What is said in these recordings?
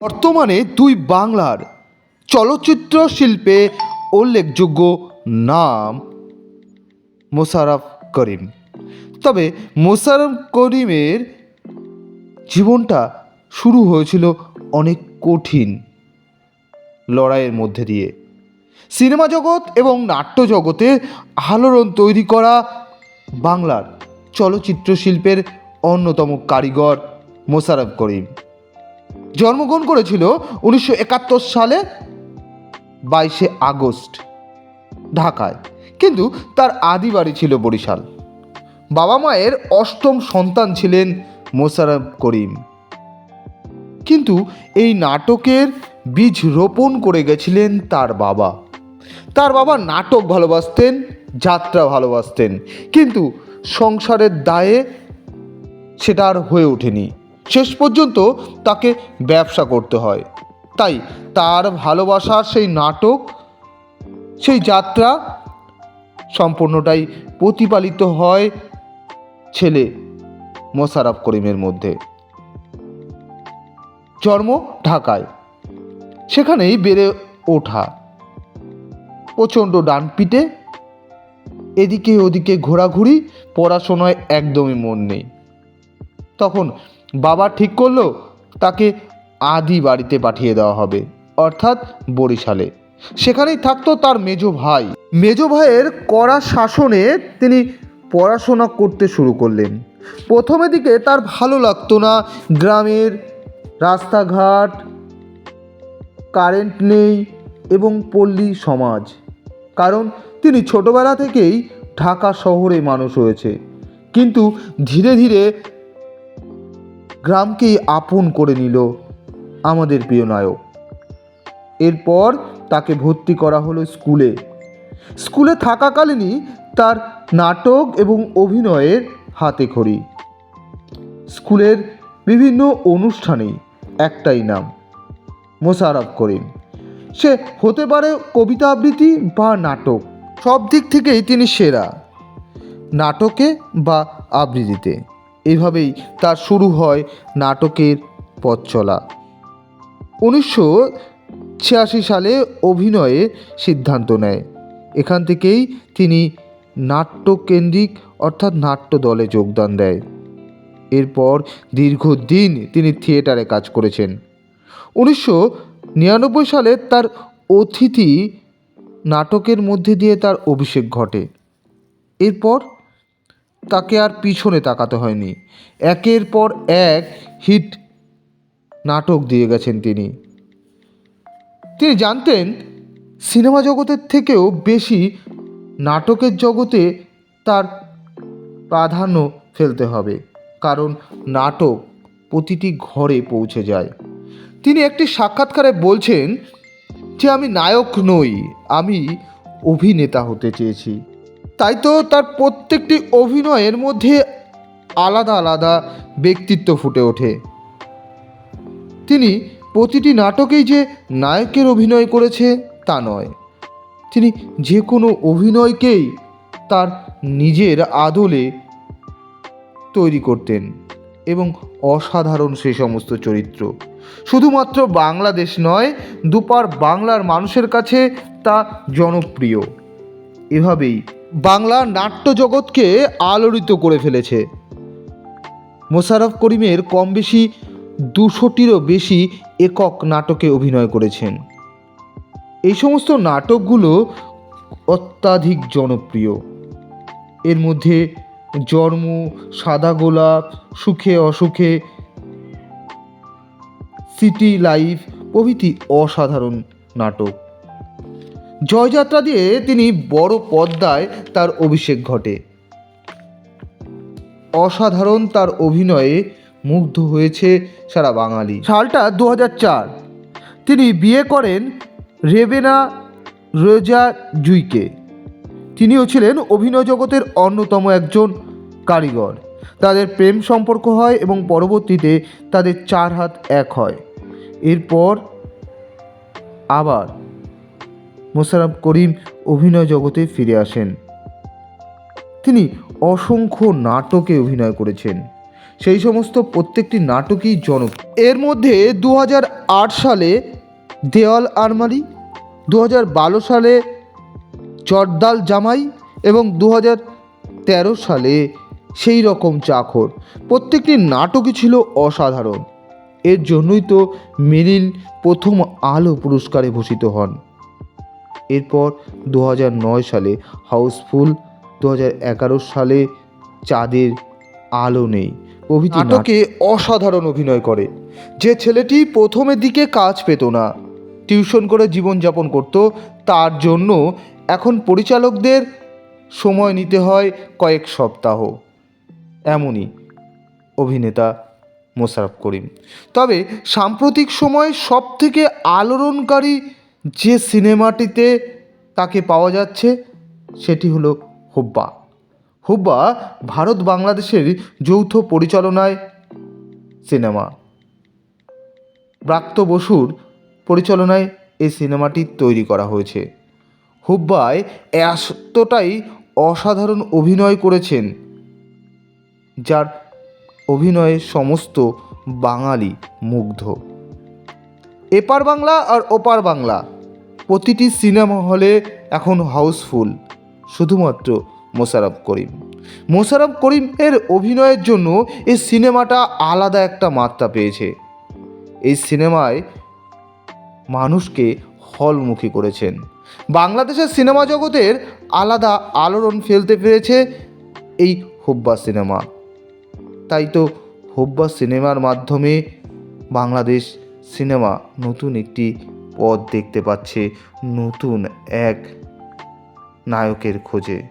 বর্তমানে দুই বাংলার চলচ্চিত্র শিল্পে উল্লেখযোগ্য নাম মোশারফ করিম। তবে মোশারফ করিমের জীবনটা শুরু হয়েছিল অনেক কঠিন লড়াইয়ের মধ্যে দিয়ে। সিনেমা জগৎ এবং নাট্য জগতে আলোড়ন তৈরি করা বাংলার চলচ্চিত্র শিল্পের অন্যতম কারিগর মোশারফ করিম। জন্মগ্রহণ করেছিল উনিশশো একাত্তর সালে বাইশে আগস্ট, ঢাকায়। কিন্তু তার আদি বাড়ি ছিল বরিশাল। বাবা মায়ের অষ্টম সন্তান ছিলেন মোশারফ করিম। কিন্তু এই নাটকের বীজ রোপণ করে গেছিলেন তার বাবা। তার বাবা নাটক ভালোবাসতেন, যাত্রা ভালোবাসতেন। কিন্তু সংসারের দায়ে সেটা আর হয়ে ওঠেনি। শেষ পর্যন্ত তাকে ব্যবসা করতে হয়। তাই তার ভালোবাসার সেই নাটক, সেই যাত্রা সম্পূর্ণটাই প্রতিপালিত হয় ছেলে মোশারফ করিমের মধ্যে। জন্ম ঢাকায়। সেখানেই বেড়ে ওঠা। প্রচণ্ড ডানপিটে, এদিকে ওদিকে ঘোরাঘুরি, পড়াশোনায় একদমই মন নেই। তখন বাবা ঠিক করল, তাকে আদি বাড়িতে পাঠিয়ে দেওয়া হবে, অর্থাৎ বরিশালে। সেখানেই থাকতো তার মেজো ভাই। মেজো ভাইয়ের কড়া শাসনে তিনি পড়াশোনা করতে শুরু করলেন। প্রথমে দিকে তার ভালো লাগতো না, গ্রামের রাস্তাঘাট, কারেন্ট নেই এবং পল্লী সমাজ, কারণ তিনি ছোটবেলা থেকেই ঢাকা শহরে মানুষ হয়েছে। কিন্তু ধীরে ধীরে গ্রামকেই আপন করে নিল আমাদের প্রিয় নায়ক। এরপর তাকে ভর্তি করা হলো স্কুলে। স্কুলে থাকাকালীনই তার নাটক এবং অভিনয়ের হাতে খড়ি স্কুলের বিভিন্ন অনুষ্ঠানেই একটাই নাম, মোশাররফ করিম। সে হতে পারে কবিতা আবৃত্তি বা নাটক, সব দিক থেকেই তিনি সেরা। নাটকে বা আবৃত্তিতে। এইভাবেই তার শুরু হয় নাটকের পথ চলা। উনিশশো ছিয়াশি সালে অভিনয়ে সিদ্ধান্ত নেয়। এখান থেকেই তিনি নাট্যকেন্দ্রিক অর্থাৎ নাট্য দলে যোগদান দেয়। এরপর দীর্ঘদিন তিনি থিয়েটারে কাজ করেছেন। উনিশশো নিরানব্বই সালে তার অতিথি নাটকের মধ্যে দিয়ে তার অভিষেক ঘটে। এরপর তাকে আর পিছনে তাকাতে হয়নি। একের পর এক হিট নাটক দিয়ে গেছেন তিনি। তিনি জানতেন, সিনেমা জগতের থেকেও বেশি নাটকের জগতে তার প্রাধান্য ফেলতে হবে, কারণ নাটক প্রতিটি ঘরে পৌঁছে যায়। তিনি একটি সাক্ষাৎকারে বলছেন যে, আমি নায়ক নই, আমি অভিনেতা হতে চেয়েছি। তাই তো তার প্রত্যেকটি অভিনয়ের মধ্যে আলাদা আলাদা ব্যক্তিত্ব ফুটে ওঠে। তিনি প্রতিটি নাটকেই যে নায়কের অভিনয় করেছে তা নয়। তিনি যে কোনো অভিনয়কেই তার নিজের আদলে তৈরি করতেন এবং অসাধারণ সেই সমস্ত চরিত্র। শুধুমাত্র বাংলাদেশ নয়, দুপার বাংলার মানুষের কাছে তা জনপ্রিয়। এভাবেই বাংলা নাট্য জগৎকে আলোড়িত করে ফেলেছে। মোশাররফ করিমের কম বেশি দুশোটিরও বেশি একক নাটকে অভিনয় করেছেন। এই সমস্ত নাটকগুলো অত্যাধিক জনপ্রিয়। এর মধ্যে জন্ম, সাদা গোলাপ, সুখে অসুখে, সিটি লাইফ প্রভৃতি অসাধারণ নাটক। জয়যাত্রা দিয়ে তিনি বড় পর্দায় তার অভিষেক ঘটে। অসাধারণ তার অভিনয়ে মুগ্ধ হয়েছে সারা বাঙালি। সালটা দু তিনি বিয়ে করেন রেবেনা রোজা জুইকে তিনিও ছিলেন অভিনয় জগতের অন্যতম একজন কারিগর। তাদের প্রেম সম্পর্ক হয় এবং পরবর্তীতে তাদের চার হাত এক হয়। এরপর আবার মোশাররফ করিম অভিনয় জগতে ফিরে আসেন। তিনি অসংখ্য নাটকে অভিনয় করেছেন। সেই সমস্ত প্রত্যেকটি নাটকই জনক এর মধ্যে দু হাজার আট সালে দেওয়াল আরমারি দু সালে চটদাল জামাই এবং দু তেরো সালে সেই রকম চাকর। প্রত্যেকটি নাটকই ছিল অসাধারণ। এর জন্যই তো মেরিল প্রথম আলো পুরস্কারে ভূষিত হন। এরপর দু নয় সালে হাউসফুল দু এগারো সালে চাঁদের আলো নেই। প্রভৃতি নাটকে অসাধারণ অভিনয় করে। যে ছেলেটি প্রথমের দিকে কাজ পেত না টিউশন করে জীবনযাপন করত তার জন্য এখন পরিচালকদের সময় নিতে হয় কয়েক সপ্তাহ। এমনই অভিনেতা মোশারফ করিম। তবে সাম্প্রতিক সময়ে সবথেকে আলোড়নকারী যে সিনেমাটিতে তাকে পাওয়া যাচ্ছে, সেটি হলো হুব্বা। হুব্বা ভারত বাংলাদেশের যৌথ পরিচালনায় সিনেমা। ব্রাত্য বসুর পরিচালনায় এই সিনেমাটি তৈরি করা হয়েছে। হুব্বায় এতটাই অসাধারণ অভিনয় করেছেন, যার অভিনয়ে সমস্ত বাঙালি মুগ্ধ। এপার বাংলা আর ওপার বাংলা। প্রতিটি সিনেমা হলে এখন হাউসফুল, শুধুমাত্র মোশারফ করিম। মোশারফ করিম এর অভিনয়ের জন্য এই সিনেমাটা আলাদা একটা মাত্রা পেয়েছে। এই সিনেমায় মানুষকে হলমুখী করেছেন। বাংলাদেশের সিনেমা জগতের আলাদা আলোড়ন ফেলতে পেরেছে এই হুব্বা সিনেমা। তাই তো হুব্বা সিনেমার মাধ্যমে বাংলাদেশ সিনেমা নতুন একটি পথ দেখতে পাচ্ছে নতুন এক নায়কের খোঁজে।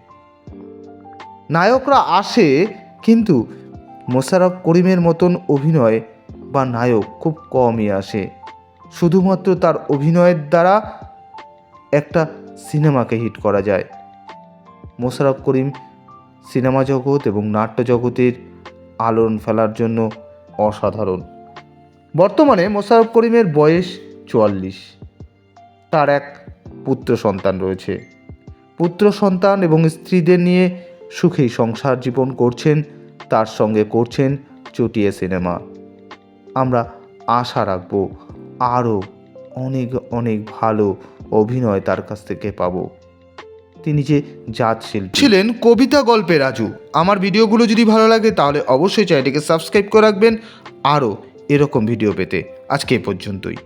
নায়করা আসে কিন্তু মোশারফ করিমের মতন অভিনয় বা নায়ক খুব কমই আসে। শুধুমাত্র তার অভিনয়ের দ্বারা একটা সিনেমাকে হিট করা যায়। মোশারফ করিম সিনেমা জগৎ এবং নাট্য জগতের আলোড়ন ফেলার জন্য অসাধারণ। বর্তমানে মোশারফ করিমের বয়স চুয়াল্লিশ। তার এক পুত্র সন্তান রয়েছে। পুত্র সন্তান এবং স্ত্রীদের নিয়ে সুখেই সংসার জীবন করছেন, তার সঙ্গে করছেন চটিয়ে সিনেমা। আমরা আশা রাখব আরও অনেক অনেক ভালো অভিনয় তার কাছ থেকে পাবো। তিনি যে জাত শিল্পী। ছিলেন কবিতা গল্পে রাজু। আমার ভিডিওগুলো যদি ভালো লাগে তাহলে অবশ্যই চ্যানেলটিকে সাবস্ক্রাইব করে রাখবেন। আরও এরকম ভিডিও পেতে আজকে এ পর্যন্তই।